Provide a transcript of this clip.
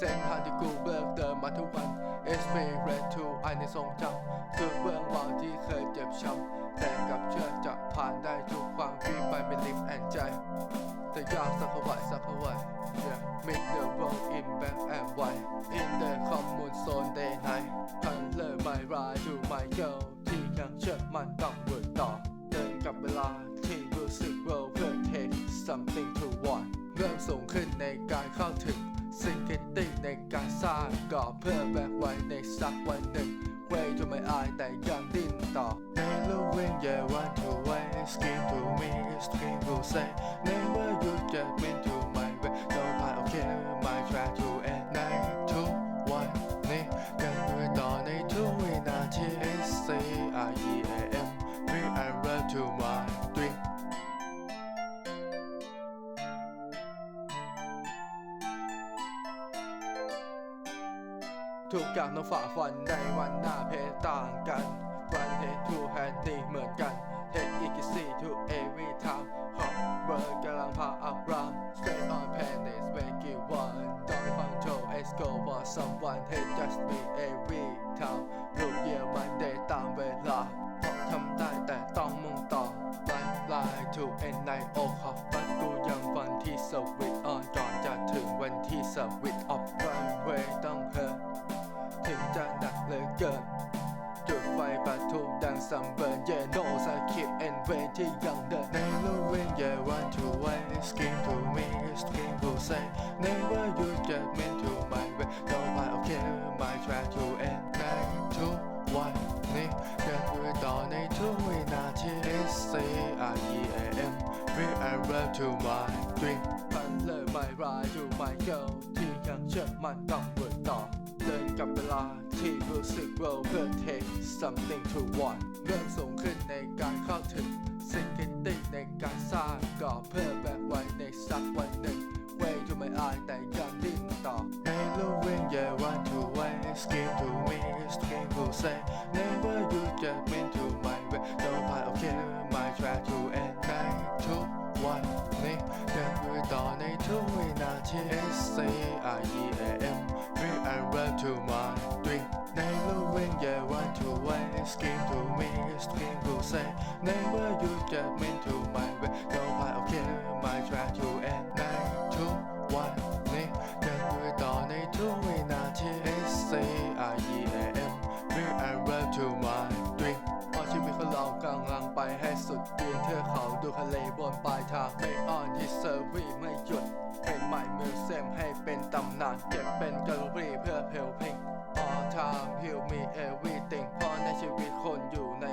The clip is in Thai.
เส้นทางที่กูเบิกเดินมาทุกวัน It's me red to ไอในทรงจำคือเบื้องราวที่เคยเจ็บช้ำแต่กับเชื่อจะผ่านได้ทุกความวิ่ไปไม่ลิฟแอนใจแต่ยากสักเท่าไหร่สักเท่าไหร่ yeah make the world in black and white in the common zone day night พันเลิกไม่ร้ายดู my girl ที่ยังเชื่อมันต้องเวิร์ต่อเดินกับเวลาที่รู้สึก world เพื่อ take something to want เริ่มสูงขึ้นในการเข้าถึง ร้างก่อเพื่อแบกไว้ในสักวันหนึ่ง Way to my eye แต่ยังดิ้นต่อ Never when you want to wait Scream to me Scream to say Never you get me to my way No part of care My try to end night to one นี่กันด้วยต่อในทุกวินาที S C R E A M We are run to my ทุกอย่างต้องฝ่าฟันในวันหน้าเพศต่างกัน One head to hand นี่เหมือนกัน Take it easy to every time Hot work กำลังพาอัพราม Straight on planet make it one Don't control let's go for someone Hey just me every time ลูกเยี่ยมันได้ตามเวลาเพราะทำได้แต่ต้องมุ่งต่อ Life line to end night โอ้ขอบบัดกูยังฝันที่สวิตออนก่อนจะถึงวันที่สวิตออฟ runway ต้องเพิ่ม ทุกวินาที S C R E A M We are run to my dream พันเลยไม่ร้ายอยู่ my girl ที่ยังเชื่อมันต้องเวิร์ต่อเดินกับเวลาที่รู้สึก world เพื่อ take something to want เริ่มสูงขึ้นในการเข้าถึงสิ่งที่ติในการสร้างก่อเพื่อแบกไว้ในสักวันหนึ่ง way to my eye แต่ยังดิ้นต่อ Hello when you want to wait Scream to me Scream to say Never you get me to my way No part of care My try to end night to one นี่เดินด้วยต่อในทุกวินาที S C R E A M We are run to my dream Never when you want to wait Scream to me Scream to say Never you get me ไปให้สุดปีนเทือกเขาดูทะเลบนปลายทางไม่อ่อนที่เซอร์วีไม่หยุดเป็นใหม่มิวเซียมให้เป็นตำนานเก็บเป็นแกลเลอรี่เพื่อเพลพิง All time heal me everything เพราะในชีวิตคนอยู่ใน